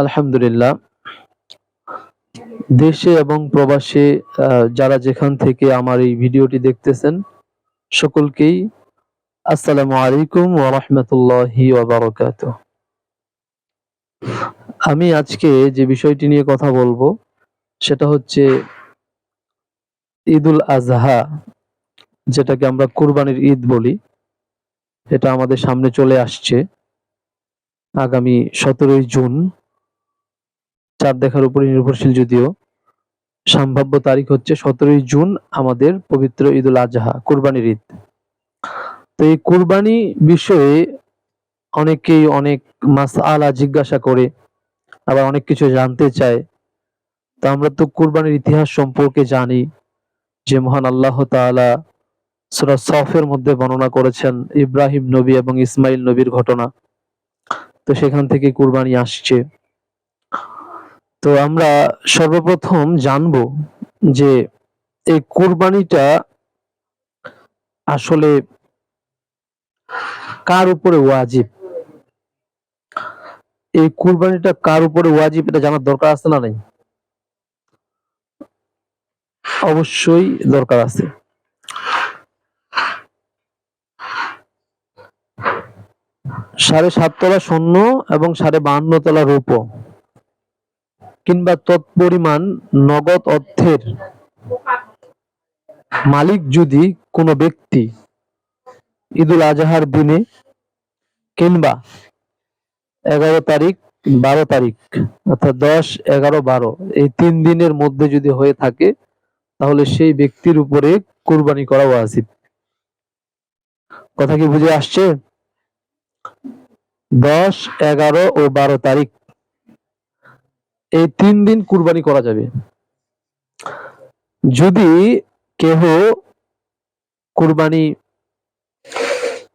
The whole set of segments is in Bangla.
আলহামদুলিল্লাহ। দেশে এবং প্রবাসে যারা যেখান থেকে আমার এই ভিডিওটি দেখতেছেন, সকলকেই আসসালামু আলাইকুম ওয়া রাহমাতুল্লাহি ওয়া আমি আজকে যে বিষয়টি নিয়ে কথা বলব, সেটা হচ্ছে ঈদুল আজহা, যেটাকে আমরা কুরবানির ঈদ বলি। এটা আমাদের সামনে চলে আসছে। আগামী সতেরোই জুন। চাঁদ দেখার উপরে নির্ভরশীল যদিও। সম্ভাব্য তারিখ হচ্ছে সতেরোই জুন, আমাদের পবিত্র ঈদুল আজহা, কুরবানির ঈদ। তো এই কুরবানি বিষয়ে অনেকেই অনেক মাস আলা জিজ্ঞাসা করে, আবার অনেক কিছু জানতে চায়। তো আমরা তো কুরবানির ইতিহাস সম্পর্কে জানি যে মহান আল্লাহ তাআলা সূরা সফের মধ্যে বর্ণনা করেছেন ইব্রাহিম নবী এবং ইসমাইল নবীর ঘটনা। তো সেখান থেকে কুরবানি আসছে। তো আমরা সর্বপ্রথম জানব যে এই কুরবানিটা আসলে কার উপরে ওয়াজিব? এই কুরবানিটা কার উপরে ওয়াজিব এটা জানার দরকার আছে না নাই? অবশ্যই দরকার আছে। সাড়ে সাত তলা স্বর্ণ এবং সাড়ে বাহান্ন তলা রূপ। কিংবা তৎপরিমাণ নগদ অর্থের মালিক যদি কোনো ব্যক্তি ঈদুল আজহার দিনে কিংবা এগারো তারিখ, বারো তারিখ অর্থাৎ দশ, এগারো, বারো এই তিন দিনের মধ্যে যদি হয়ে থাকে, তাহলে সেই ব্যক্তির উপরে কুরবানি করা উচিত কথা কি বুঝে আসছে? দশ, এগারো ও বারো তারিখ। এই তিন দিন কুরবানি করা যাবে। যদি কেহ কুরবানি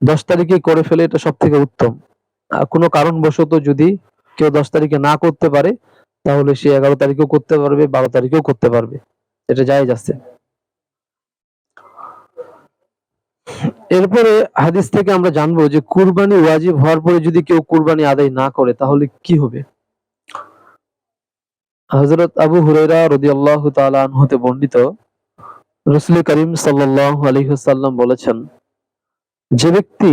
দশ তারিখে করে ফেলে, এটা সব থেকে উত্তম কোনো কারণবশত যদি কেউ দশ তারিখে না করতে পারে, তাহলে সে এগারো তারিখেও করতে পারবে, বারো তারিখেও করতে পারবে। এটা জায়েজ আছে। এরপরে হাদিস থেকে আমরা জানব যে কুরবানি ওয়াজিব হওয়ার পরে যদি কেউ কুরবানি আদায় না করে, তাহলে কি হবে? হযরত আবু হুরায়রা রাদিয়াল্লাহু তাআলা আনহু হতে বর্ণিত রাসূল করিম সাল্লাল্লাহু আলাইহি ওয়াসাল্লাম বলেছেন, যে ব্যক্তি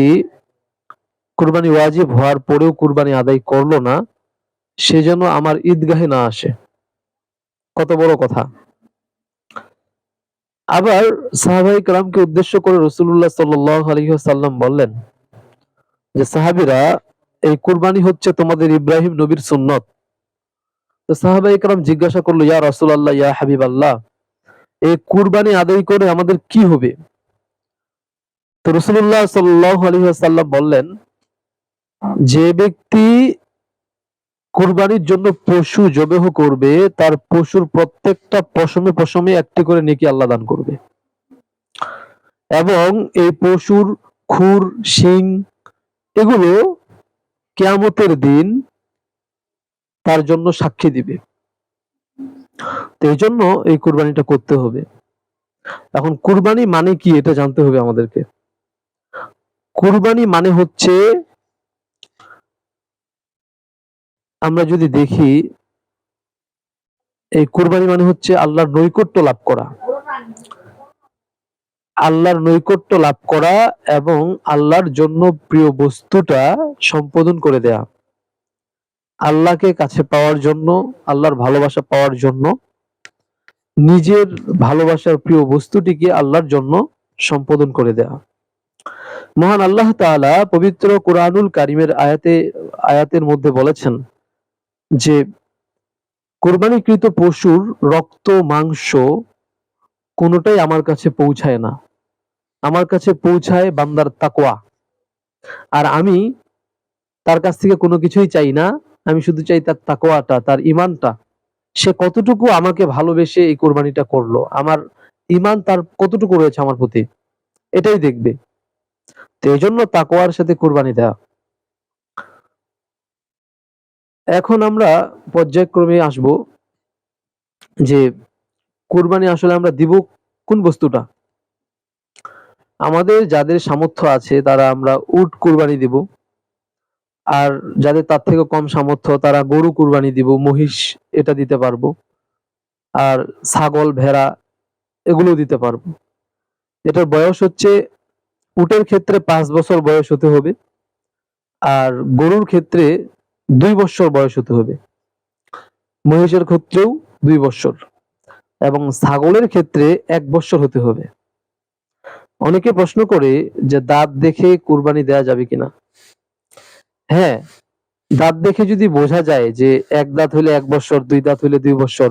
কুরবানি ওয়াজিব হওয়ার পরেও কুরবানি আদায় করল না, সে যেন আমার ঈদগাহে না আসে। কত বড় কথা। আবার সাহাবাই কালামকে উদ্দেশ্য করে রসুল্লাহ সাল্লাহ আলহিহাল্লাম বললেন যে, সাহাবিরা, এই কুরবানি হচ্ছে তোমাদের ইব্রাহিম নবীর সুন্নত। সাহাবাই কালাম জিজ্ঞাসা করল, ইয়া রসুল আল্লাহ ইয়া হাবিব আল্লাহ এই কুরবানি আদায় করে আমাদের কি হবে? তো রসুল্লাহ সাল্লাহ আলহিহাল্লাম বললেন, যে ব্যক্তি কুরবানির জন্য পশু জবেহ করবে, তার পশুর প্রত্যেকটা পশমে পশমে একটি করে নেকি আল্লাহ দান করবে। এবং এই পশুর খুর, শিং, এগুলো কেয়ামতের দিন তার জন্য সাক্ষী দিবে। তো এই জন্য এই কুরবানিটা করতে হবে। এখন কুরবানি মানে কি, এটা জানতে হবে আমাদেরকে। কুরবানি মানে হচ্ছে আমরা যদি দেখি, এই কুরবানি মানে হচ্ছে আল্লাহর নৈকট্য লাভ করা। আল্লাহর নৈকট্য লাভ করা এবং আল্লাহর জন্য প্রিয় বস্তুটা সম্পাদন করে দেয়া। আল্লাহকে কাছে পাওয়ার জন্য, আল্লাহর ভালোবাসা পাওয়ার জন্য, নিজের ভালোবাসার প্রিয় বস্তুটিকে আল্লাহর জন্য সম্পাদন করে দেয়া। মহান আল্লাহ তাআলা পবিত্র কোরআনুল কারিমের আয়াতে, আয়াতের মধ্যে বলেছেন যে কোরবানিকৃত পশুর রক্ত, মাংস কোনোটাই আমার কাছে পৌঁছায় না। আমার কাছে পৌঁছায় বান্দার তাকোয়া আর আমি তার কাছ থেকে কোনো কিছুই চাই না, আমি শুধু চাই তার তাকোয়াটা তার ইমানটা সে কতটুকু আমাকে ভালোবেসে এই কোরবানিটা করল? আমার ইমান তার কতটুকু রয়েছে আমার প্রতি? এটাই দেখবে। তো এই জন্য তাকোয়ার সাথে কোরবানি দেওয়া এখন আমরা পর্যায়ক্রমে আসব যে কুরবানি আসলে আমরা দিব কোন বস্তুটা? আমাদের যাদের সামর্থ্য আছে তারা আমরা উট কুরবানি দিব। আর যাদের তার থেকে কম সামর্থ্য তারা গরু কুরবানি দিব, মহিষ এটা দিতে পারব। আর ছাগল, ভেড়া এগুলো দিতে পারব। এটার বয়স হচ্ছে উটের ক্ষেত্রে পাঁচ বছর বয়স হতে হবে। আর গরুর ক্ষেত্রে দুই বছর বয়স হতে হবে। মহিষের ক্ষেত্রেও দুই বছর এবং ছাগলের ক্ষেত্রে এক বছর হতে হবে। অনেকে প্রশ্ন করে যে দাঁত দেখে কুরবানি দেয়া যাবে কিনা। হ্যাঁ দাঁত দেখে যদি বোঝা যায় যে এক দাঁত হইলে এক বছর দুই দাঁত হইলে দুই বছর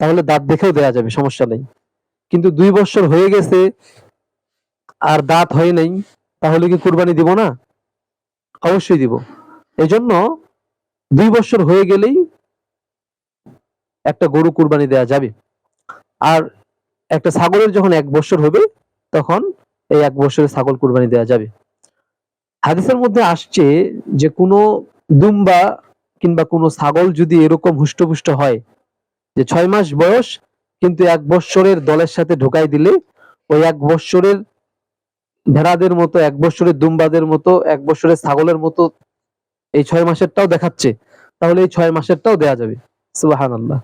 তাহলে দাঁত দেখেও দেয়া যাবে, সমস্যা নেই। কিন্তু দুই বছর হয়ে গেছে আর দাঁত হয় নাই, তাহলে কি কুরবানি দিব না? অবশ্যই দিব। এজন্য দুই বছর হয়ে গেলেই একটা গরু কুরবানি দেয়া যাবে। আর একটা ছাগলের যখন এক বছর হবে, তখন এই এক বছরের ছাগল কুরবানি দেয়া যাবে। হাদিসের মধ্যে আসছে যে কোনো দুম্বা কিংবা কোনো ছাগল যদি এরকম হুষ্টপুষ্ট হয়, যে ছয় মাস বয়স, কিন্তু এক বৎসরের দলের সাথে ঢোকাই দিলে, ওই এক বৎসরের ভেড়াদের মতো, এক বৎসরের দুম্বাদের মতো, এক বৎসরের ছাগলের মতো এই ছয় মাসেরটাও দেখাচ্ছে, তাহলে এই ছয় মাসেরটাও দেয়া যাবে। সুবাহান আল্লাহ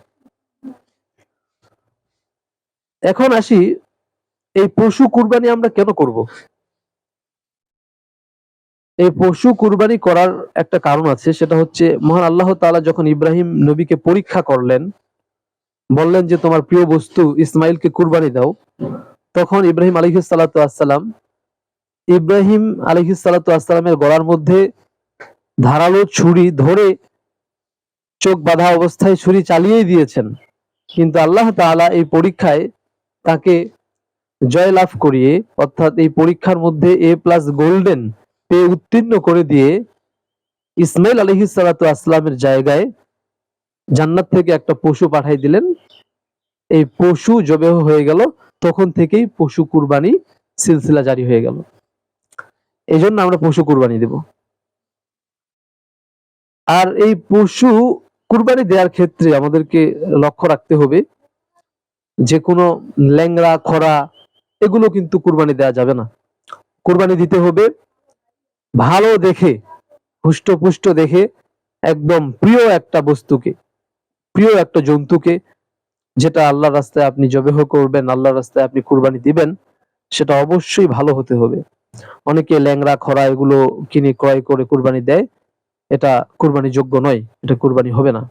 এখন আসি, এই পশু কুরবানি আমরা কেন করব? এই পশু কুরবানি করার একটা কারণ আছে, সেটা হচ্ছে মহান আল্লাহ তাআলা যখন ইব্রাহিম নবীকে পরীক্ষা করলেন, বললেন যে, তোমার প্রিয় বস্তু ইসমাইলকে কুরবানি দাও। তখন ইব্রাহিম আসসালাম ইব্রাহিম আসসালামের গলার মধ্যে ধারালো ছুরি ধরে চোখ বাঁধা অবস্থায় ছুরি চালিয়েই দিয়েছেন। কিন্তু আল্লাহ তাআলা এই পরীক্ষায় তাকে জয় লাভ করিয়ে, অর্থাৎ এই পরীক্ষার মধ্যে এ প্লাস গোল্ডেন পেয়ে উত্তীর্ণ করে দিয়ে ইসমাইল আলহিস সালাতু আসলামের জায়গায় জান্নাত থেকে একটা পশু পাঠাই দিলেন। এই পশু জবেহ হয়ে গেল, তখন থেকেই পশু কুরবানি সিলসিলা জারি হয়ে গেল। এই জন্য আমরা পশু কুরবানি দেব। আর এই পশু কুরবানি দেওয়ার ক্ষেত্রে আমাদেরকে লক্ষ্য রাখতে হবে, যে কোনো ল্যাংড়া, খরা, এগুলো কিন্তু কুরবানি দেওয়া যাবে না। কুরবানি দিতে হবে, ভালো দেখে, হুষ্টপুষ্ট দেখে, একদম প্রিয় একটা বস্তুকে, প্রিয় একটা জন্তুকে, যেটা আল্লাহর রাস্তায় আপনি জবেহ করবেন, আল্লাহর রাস্তায় আপনি কুরবানি দিবেন, সেটা অবশ্যই ভালো হতে হবে। অনেকে ল্যাংড়া, খরা এগুলো কিনে ক্রয় করে কুরবানি দেয় এটা কুরবানি যোগ্য নয়, এটা কুরবানি হবে না।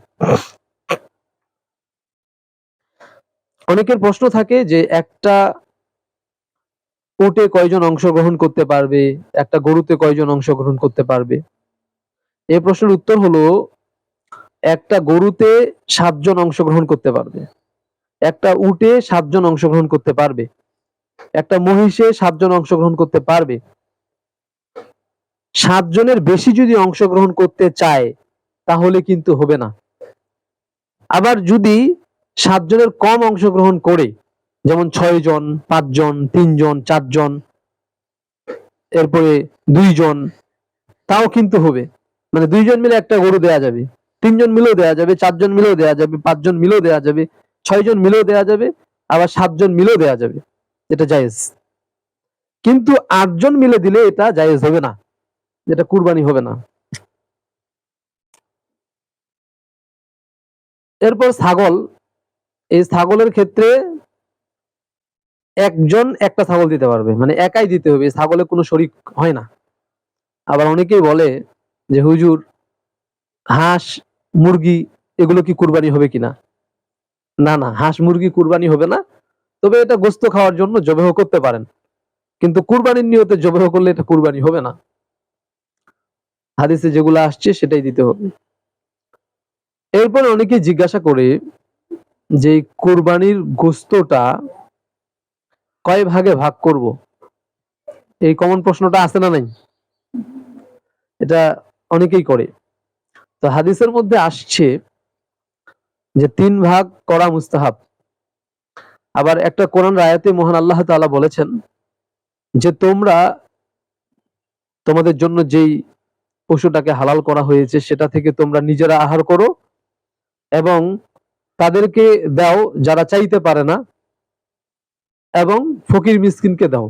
অনেকের প্রশ্ন থাকে যে একটা উটে কয়জন অংশগ্রহণ করতে পারবে, একটা গরুতে কয়জন অংশগ্রহণ করতে পারবে? এই প্রশ্নের উত্তর হলো, একটা গরুতে সাতজন অংশগ্রহণ করতে পারবে, একটা উটে সাতজন অংশগ্রহণ করতে পারবে, একটা মহিষে সাতজন অংশগ্রহণ করতে পারবে সাতজনের বেশি যদি অংশগ্রহণ করতে চায়, তাহলে কিন্তু হবে না। আবার যদি সাতজনের কম অংশগ্রহণ করে, যেমন ছয় জন পাঁচজন, তিনজন, চারজন, এরপরে দুইজন, তাও কিন্তু হবে। মানে দুইজন মিলে একটা গরু দেয়া যাবে, তিনজন মিলেও দেয়া যাবে, চারজন মিলেও দেয়া যাবে, পাঁচজন মিলেও দেয়া যাবে, ছয়জন মিলেও দেয়া যাবে, আবার সাতজন মিলেও দেয়া যাবে। এটা জায়েজ। কিন্তু আটজন মিলে দিলে এটা জায়েজ হবে না। এটা কুরবানি হবে না। এরপর ছাগল। এই ছাগলের ক্ষেত্রে একজন একটা ছাগল দিতে পারবে মানে একাই দিতে হবে ছাগলে কোনো শরিক হয় না। আবার অনেকেই বলে যে, হুজুর, হাঁস, মুরগি, এগুলো কি কুরবানি হবে কিনা না না, হাঁস, মুরগি কুরবানি হবে না, তবে এটা গোস্ত খাওয়ার জন্য জবেহ করতে পারেন। কিন্তু কুরবানির নিয়তে জবেহ করলে এটা কুরবানি হবে না। হাদিসে যেগুলো আসছে সেটাই দিতে হবে। এরপর অনেকে জিজ্ঞাসা করে যে কোরবানির গোস্তটা কয় ভাগে ভাগ করব? এই কমন প্রশ্নটা আছে না নাই? এটা অনেকেই করে। তো হাদিসের মধ্যে আসছে যে তিন ভাগ করা মুস্তাহাব। আবার একটা কোরআন রায়াতে মহান আল্লাহ তাআলা বলেছেন যে তোমরা তোমাদের জন্য যেই পশুটাকে হালাল করা হয়েছে, সেটা থেকে তোমরা নিজেরা আহার করো এবং তাদেরকে দাও যারা চাইতে পারে না এবং ফকির মিসকিনকে দাও।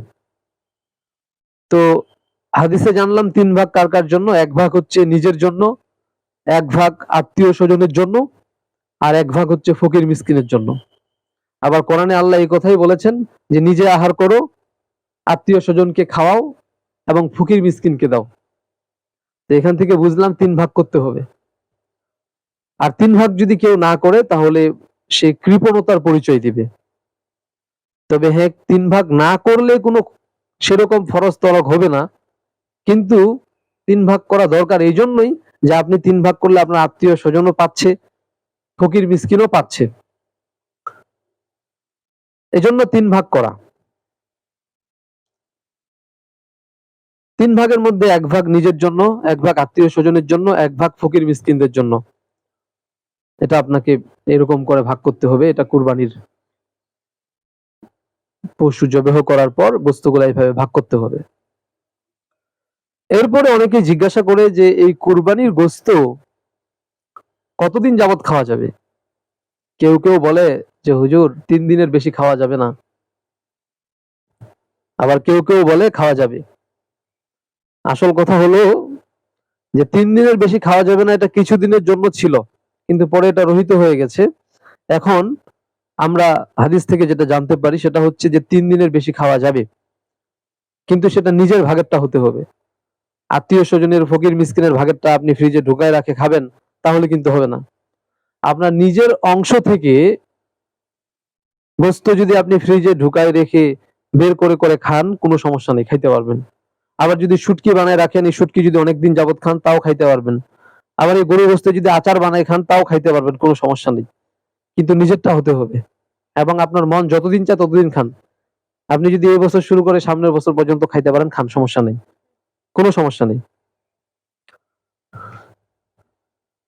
তো হাদিসে জানলাম তিন ভাগ কার কার জন্য? এক ভাগ হচ্ছে নিজের জন্য, এক ভাগ আত্মীয় স্বজনের জন্য, আর এক ভাগ হচ্ছে ফকির মিসকিনের জন্য। আবার কোরআনে আল্লাহ এই কথাই বলেছেন যে নিজে আহার করো, আত্মীয় স্বজনকে খাওয়াও এবং ফকির মিসকিনকে দাও। তো এখান থেকে বুঝলাম তিন ভাগ করতে হবে। আর তিন ভাগ যদি কেউ না করে, তাহলে সে কৃপণতার পরিচয় দিবে। তবে হ্যাঁ তিন ভাগ না করলে কোনো সেরকম ফরজ তরক হবে না। কিন্তু তিন ভাগ করা দরকার এই জন্যই যে আপনি তিন ভাগ করলে আপনার আত্মীয় স্বজনও পাচ্ছে, ফকির মিসকিনও পাচ্ছে। এজন্য তিন ভাগ করা। তিন ভাগের মধ্যে এক ভাগ নিজের জন্য, এক ভাগ আত্মীয় স্বজনের জন্য, এক ভাগ ফকির মিসকিনদের জন্য। এটা আপনাকে এরকম করে ভাগ করতে হবে। এটা কুরবানির পশু জবেহ করার পর বস্তুগুলা এইভাবে ভাগ করতে হবে। এরপরে অনেকে জিজ্ঞাসা করে যে, এই কুরবানির গোস্ত কতদিন যাবত খাওয়া যাবে? কেউ কেউ বলে যে, হুজুর, তিন দিনের বেশি খাওয়া যাবে না। আবার কেউ কেউ বলে, খাওয়া যাবে। আসল কথা হলো যে তিন দিনের বেশি খাওয়া যাবে না, এটা কিছু দিনের জন্য ছিল, কিন্তু পরে এটা রহিত হয়ে গেছে। এখন আমরা হাদিস থেকে যেটা জানতে পারি, সেটা হচ্ছে যে তিন দিনের বেশি খাওয়া যাবে, কিন্তু সেটা নিজের ভাগেরটা হতে হবে। আত্মীয় স্বজনের ফকির মিসকিনের ভাগেরটা আপনি ফ্রিজে ঢুকায় রাখে খাবেন, তাহলে কিন্তু হবে না। আপনার নিজের অংশ থেকে গোস্ত যদি আপনি ফ্রিজে ঢুকায় রেখে বের করে করে খান, কোনো সমস্যা নেই, খাইতে পারবেন। আবার যদি শুটকি বানায় রাখেন, এই শুটকি যদি অনেকদিন যাবত খান, তাও খাইতে পারবেন। আবার এই গরু গোস্ত যদি আচার বানায় খান, তাও খাইতে পারবেন, কোনো সমস্যা নেই। কিন্তু নিজেরটা হতে হবে। এবং আপনার মন যতদিন চায় ততদিন খান। আপনি যদি এই বছর শুরু করে সামনের বছর পর্যন্ত খাইতে পারেন, খান, সমস্যা নেই। কোনো সমস্যা নেই।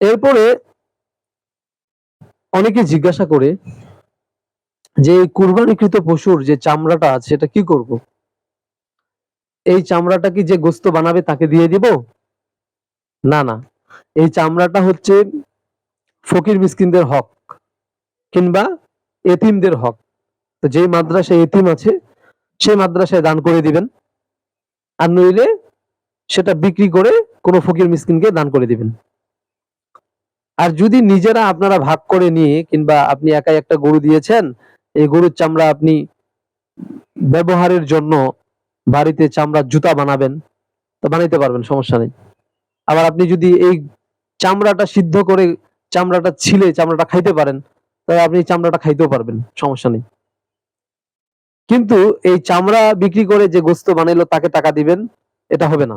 এরপরে অনেকে জিজ্ঞাসা করে যে কুরবানিকৃত পশুর যে চামড়াটা আছে, এটা কি করব? এই চামড়াটা কি যে গোস্ত বানাবে তাকে দিয়ে দিব? না না। এই চামড়াটা হচ্ছে ফকির মিসকিনদের হক কিংবা এতিমদের হক। তো যেই মাদ্রাসায় এতিম আছে, সেই মাদ্রাসায় দান করে দিবেন। আর নইলে সেটা বিক্রি করে কোনো ফকির মিসকিনকে দান করে দিবেন। আর যদি নিজেরা আপনারা ভাগ করে নিয়ে কিংবা আপনি একাই একটা গরু দিয়েছেন, এই গরুর চামড়া আপনি ব্যবহারের জন্য বাড়িতে চামড়ার জুতা বানাবেন, তো বানাইতে পারবেন, সমস্যা নেই। আবার আপনি যদি এই চামড়াটা সিদ্ধ করে চামড়াটা ছিলে, চামড়াটা খাইতে পারেন, তাহলে আপনি চামড়াটা খাইতেও পারবেন, সমস্যা নেই। কিন্তু এই চামড়া বিক্রি করে যে গোস্ত বানাইলো, তাকে টাকা দিবেন, এটা হবে না।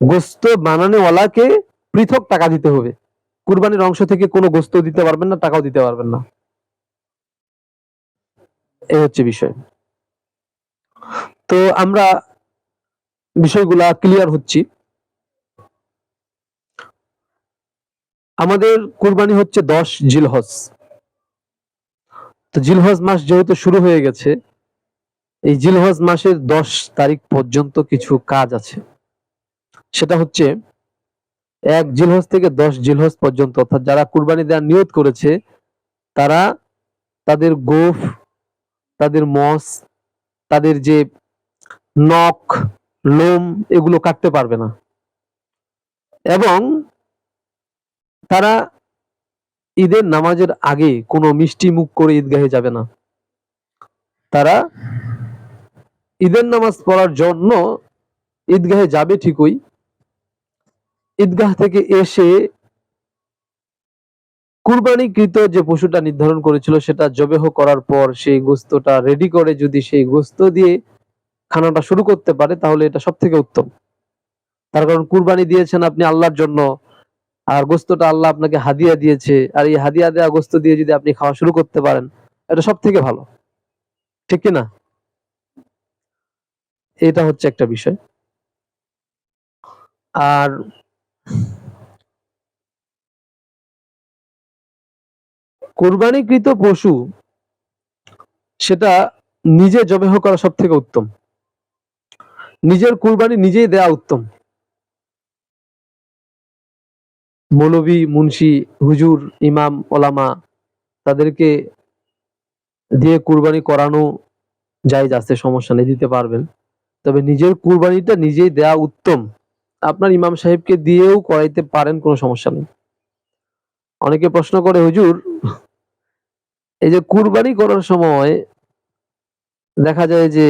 গোস্ত বানানোওয়ালাকে পৃথক টাকা দিতে হবে। কুরবানির অংশ থেকে কোনো গোস্ত দিতে পারবেন না, টাকাও দিতে পারবেন না। এই হচ্ছে বিষয়। তো আমরা বিষয়গুলা ক্লিয়ার হচ্ছি। আমাদের কুরবানি হচ্ছে দশ জিলহজ। তো জিলহজ মাস যেহেতু শুরু হয়ে গেছে, এই জিলহজ মাসের দশ তারিখ পর্যন্ত কিছু কাজ আছে। সেটা হচ্ছে এক জিলহজ থেকে দশ জিলহজ পর্যন্ত, অর্থাৎ যারা কুরবানি দেওয়ার নিয়ত করেছে, তারা তাদের গোফ, তাদের মস, তাদের যে নখ, লোম এগুলো কাটতে পারবে না। এবং তারা ঈদের নামাজের আগে কোনো মিষ্টি মুখ করে ঈদগাহে যাবে না। তারা ঈদের নামাজ পড়ার জন্য ঈদগাহে যাবে ঠিকই। ঈদগাহ থেকে এসে কুরবানিকৃত যে পশুটা নির্ধারণ করেছিল সেটা জবেহ করার পর সেই গোস্তটা রেডি করে যদি সেই গোস্ত দিয়ে খানাটা শুরু করতে পারে, তাহলে এটা সব থেকে উত্তম। তার কারণ কুরবানি দিয়েছেন আপনি আল্লাহর জন্য, আর গোস্তটা আল্লাহ আপনাকে হাদিয়া দিয়েছে, আর এই হাদিয়া দেওয়া গোস্ত দিয়ে যদি আপনি খাওয়া শুরু করতে পারেন, এটা সব থেকে ভালো। ঠিক কি না? এটা হচ্ছে একটা বিষয়। আর কোরবানিকৃত পশু, সেটা নিজে জবেহ করা সব থেকে উত্তম। নিজের কুরবানি নিজেই দেয়া উত্তম। মৌলবী মুন্সি, হুজুর, ইমাম, ওলামা তাদেরকে দিয়ে কুরবানি করানো জায়েজ আছে, সমস্যা নেই, দিতে পারবেন। তবে নিজের কুরবানিটা নিজেই দেয়া উত্তম। আপনার ইমাম সাহেবকে দিয়েও করাইতে পারেন, কোনো সমস্যা নেই। অনেকে প্রশ্ন করে, হুজুর, এই যে কুরবানি করার সময় দেখা যায় যে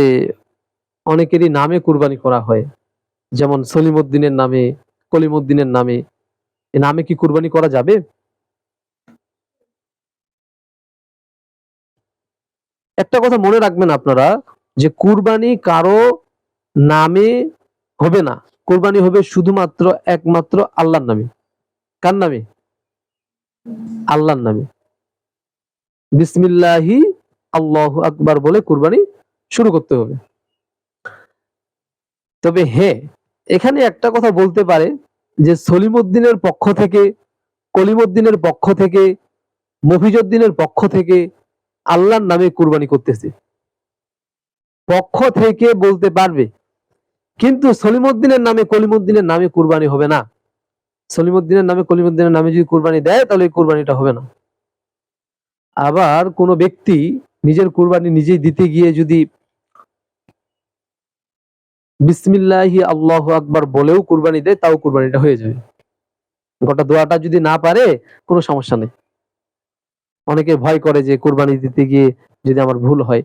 অনেকেরই নামে কুরবানি করা হয়। যেমন সলিমউদ্দিনের নামে কলিমউদ্দিনের নামে। এ নামে কি কুরবানি করা যাবে? একটা কথা মনে রাখবেন আপনারা, যে কুরবানি কারও নামে হবে না। কুরবানি হবে শুধুমাত্র, একমাত্র আল্লাহর নামে। কার নামে? আল্লাহর নামে। বিসমিল্লাহি, আল্লাহ আকবার বলে কুরবানি শুরু করতে হবে। তবে হ্যাঁ এখানে একটা কথা বলতে পারে যে সলিমউদ্দিনের পক্ষ থেকে কলিমউদ্দিনের পক্ষ থেকে মফিজউদ্দিনের পক্ষ থেকে আল্লাহর নামে কুরবানি করতেছে। পক্ষ থেকে বলতে পারবে, কিন্তু সলিমউদ্দিনের নামে কলিমউদ্দিনের নামে কুরবানি হবে না। সলিমউদ্দিনের নামে কলিমউদ্দিনের নামে যদি কুরবানি দেয়, তাহলে কুরবানিটা হবে না। আবার কোনো ব্যক্তি নিজের কুরবানি নিজেই দিতে গিয়ে যদি বিসমিল্লাহি আল্লাহ আকবার বলেও কুরবানি দেয়, তাও কুরবানিটা হয়ে যাবে। গোটা দোয়াটা যদি না পারে, কোনো সমস্যা নেই। অনেকে ভয় করে যে কুরবানি দিতে গিয়ে যদি আমার ভুল হয়।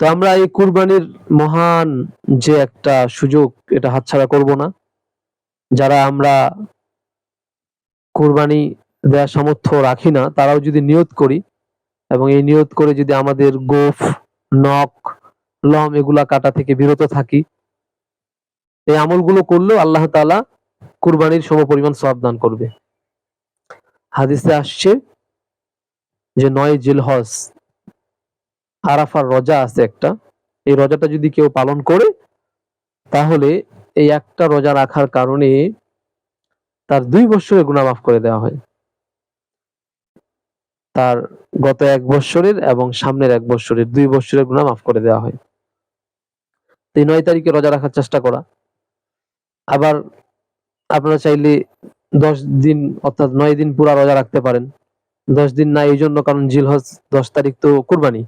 তো আমরা এই কুরবানির মহান যে একটা সুযোগ, এটা হাতছাড়া করব না। যারা আমরা কুরবানি দেওয়ার সামর্থ্য রাখি না, তারাও যদি নিয়ত করি, এবং এই নিয়ত করে যদি আমাদের গোফ, নখ লম এগুলা কাটা থেকে বিরত থাকি। এই আমলগুলো করলেও আল্লাহ তাআলা কুরবানির সমপরিমাণ সওয়াব দান করবে। হাদিসে আসছে যে নয় জিলহজ, আরাফার রজা আছে একটা। এই রজাটা যদি কেউ পালন করে, তাহলে এই একটা রোজা রাখার কারণে তার দুই বছরের গুনাহ মাফ করে দেওয়া হয়। তার গত এক বছরের এবং সামনের এক বছরের দুই বছরের গুনাহ মাফ করে দেওয়া হয়। এই নয় তারিখে রোজা রাখার চেষ্টা করা। আবার আপনারা চাইলে দশ দিন, অর্থাৎ নয় দিন পুরা রোজা রাখতে পারেন। দশ দিন না, এই জন্য কারণ জিলহজ দশ তারিখ তো কুরবানি।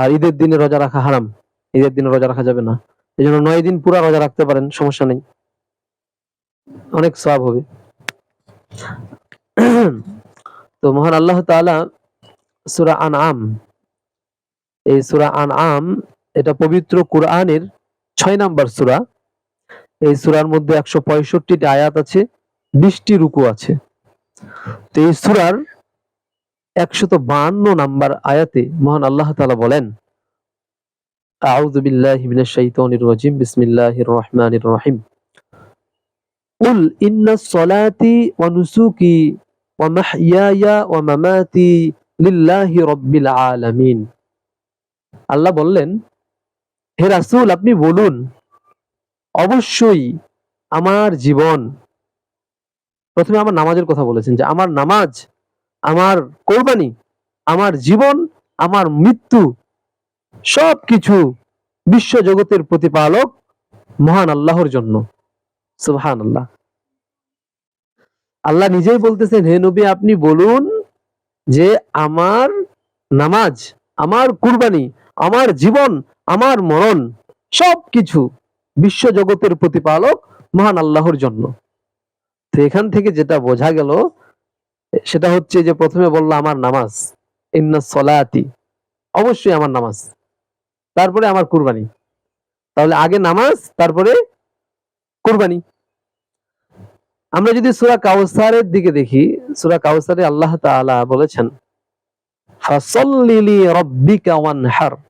আর ঈদের দিনে রোজা রাখা হারাম। ঈদের দিনে রোজা রাখা যাবে না। এই জন্য নয় দিন পুরা রোজা রাখতে পারেন, সমস্যা নেই। অনেক সব হবে। তো মহান আল্লাহ তাআলা আন আম এই সুরা আন আম এটা পবিত্র কোরআনের ছয় নাম্বার সুরা। এই সুরার মধ্যে একশো পঁয়ষট্টি আয়াত আছে, বিশটি রুকু আছে। তো এই সুরার একশত বাহান্ন নাম্বার আয়াতে মহান আল্লাহ তালা বলেন রহিম। ইন্না নুসুকি ওয়া আল্লাহ বললেন হে রাসূল, আপনি বলুন, অবশ্যই আমার জীবন, প্রথমে আমার নামাজের কথা বলেছেন যে আমার নামাজ, আমার কোরবানি, আমার জীবন, আমার মৃত্যু, সবকিছু বিশ্ব জগতের প্রতিপালক মহান আল্লাহর জন্য। সুবহান আল্লাহ আল্লাহ নিজেই বলতেছেন, হে নবী, আপনি বলুন যে আমার নামাজ, আমার কুরবানি, আমার জীবন আমার মরণ সবকিছু বিশ্ব জগতের প্রতিপালক মহান আল্লাহর জন্য। তো এখান থেকে যেটা বোঝা গেল, সেটা হচ্ছে যে প্রথমে বলল আমার নামাজ। ইন্না সলাতি, অবশ্যই আমার নামাজ। তারপরে আমার কুরবানি। তাহলে আগে নামাজ, তারপরে কুরবানি। আমরা যদি সুরা কাউসারের দিকে দেখি, সুরা কাউসারে আল্লাহ তাআলা বলেছেন, ফাসাল্লি লি রাব্বিকা ওয়ানহার।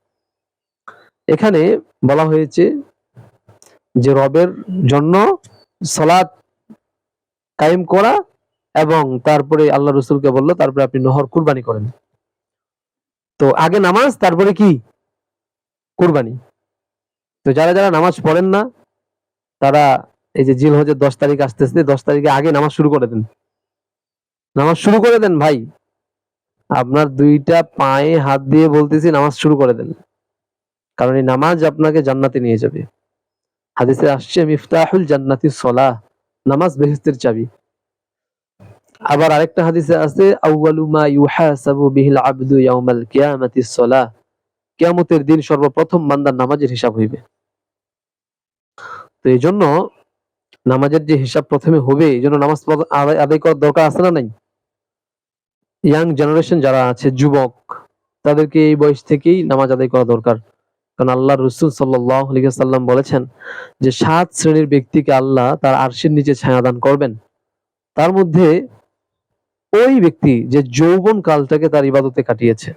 এখানে বলা হয়েছে যে রবের জন্য সলাৎ কায়েম করা এবং তারপরে আল্লাহ রসুলকে বলল, তারপরে আপনি নহর কুরবানি করেন। তো আগে নামাজ, তারপরে কি? কুরবানি। তো যারা যারা নামাজ পড়েন না, তারা এই যে জিল হজের দশ তারিখ আসতেছে, দশ তারিখে আগে নামাজ শুরু করে দেন। নামাজ শুরু করে দেন ভাই। আপনার দুইটা পায়ে হাত দিয়ে বলতেছি, নামাজ শুরু করে দেন। কারণ এই নামাজ আপনাকে জান্নাতে নিয়ে যাবে। হাদিসে আসছে, মিফতাহুল জান্নাতি সলাহ নামাজ বেহেস্তের চাবি। আবার আরেকটা হাদিসে আছে, আউয়ালু মা ইউহাসাবু বিহিল আবদু ইয়াউমাল কিয়ামাতিস সলাহ কিয়ামতের দিন সর্বপ্রথম বান্দার নামাজের হিসাব হইবে। তো এই জন্য নামাজের যে হিসাব প্রথমে হবে এই জন্য নামাজ আদায় করার দরকার আছে না নাই? ইয়াং জেনারেশন যারা আছে, যুবক, তাদেরকে এই বয়স থেকেই নামাজ আদায় করা দরকার। কারণ আল্লাহ রসুল সাল্লাম বলেছেন যে সাত শ্রেণির ব্যক্তিকে আল্লাহ তার আরশের নিচে ছায়াদান করবেন। তার মধ্যে ওই ব্যক্তি যে যৌবন কালটাকে তার ইবাদতে কাটিয়েছে।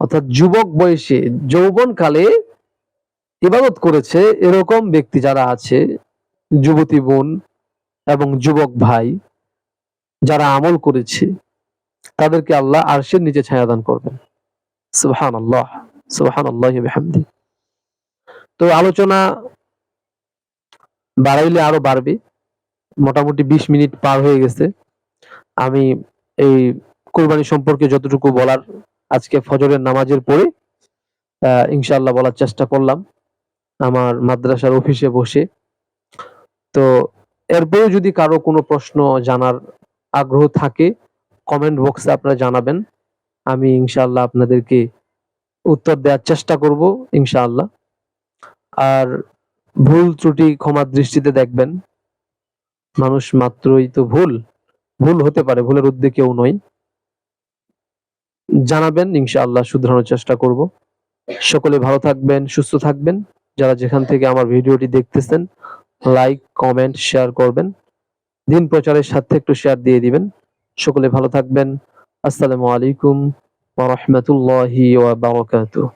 অর্থাৎ যুবক বয়সে যৌবন কালে ইবাদত করেছে এরকম ব্যক্তি যারা আছে, যুবতী বোন এবং যুবক ভাই, যারা আমল করেছে, তাদেরকে আল্লাহ আরশের নিচে ছায়াদান করবেন। সুবহান আল্লাহ আল্লাহ তো আলোচনা বাড়াইলে আরও বাড়বে। মোটামুটি বিশ মিনিট পার হয়ে গেছে। আমি এই কোরবানি সম্পর্কে যতটুকু বলার আজকে ফজরের নামাজের পরে আহ, ইনশাআল্লাহ বলার চেষ্টা করলাম আমার মাদ্রাসার অফিসে বসে। তো এরপরেও যদি কারও কোনো প্রশ্ন জানার আগ্রহ থাকে কমেন্ট বক্সে আপনারা জানাবেন। আমি ইনশাল্লাহ আপনাদেরকে উত্তর দেওয়ার চেষ্টা করব, ইনশাআল্লাহ। আর ভুল ত্রুটি ক্ষমার দৃষ্টিতে দেখবেন। মানুষ মাত্রই তো ভুল। ভুল হতে পারে, ভুলের উদ্যোগে কেউ নয় জানাবেন, ইনশাআল্লাহ শুধরানোর চেষ্টা করব। সকলে ভালো থাকবেন, সুস্থ থাকবেন। যারা যেখান থেকে আমার ভিডিওটি দেখতেছেন, লাইক, কমেন্ট, শেয়ার করবেন। দিন প্রচারের সাথে একটু শেয়ার দিয়ে দিবেন। সকলে ভালো থাকবেন। আসসালামু আলাইকুম। ওয়া রাহমাতুল্লাহি ওয়া বারাকাতুহু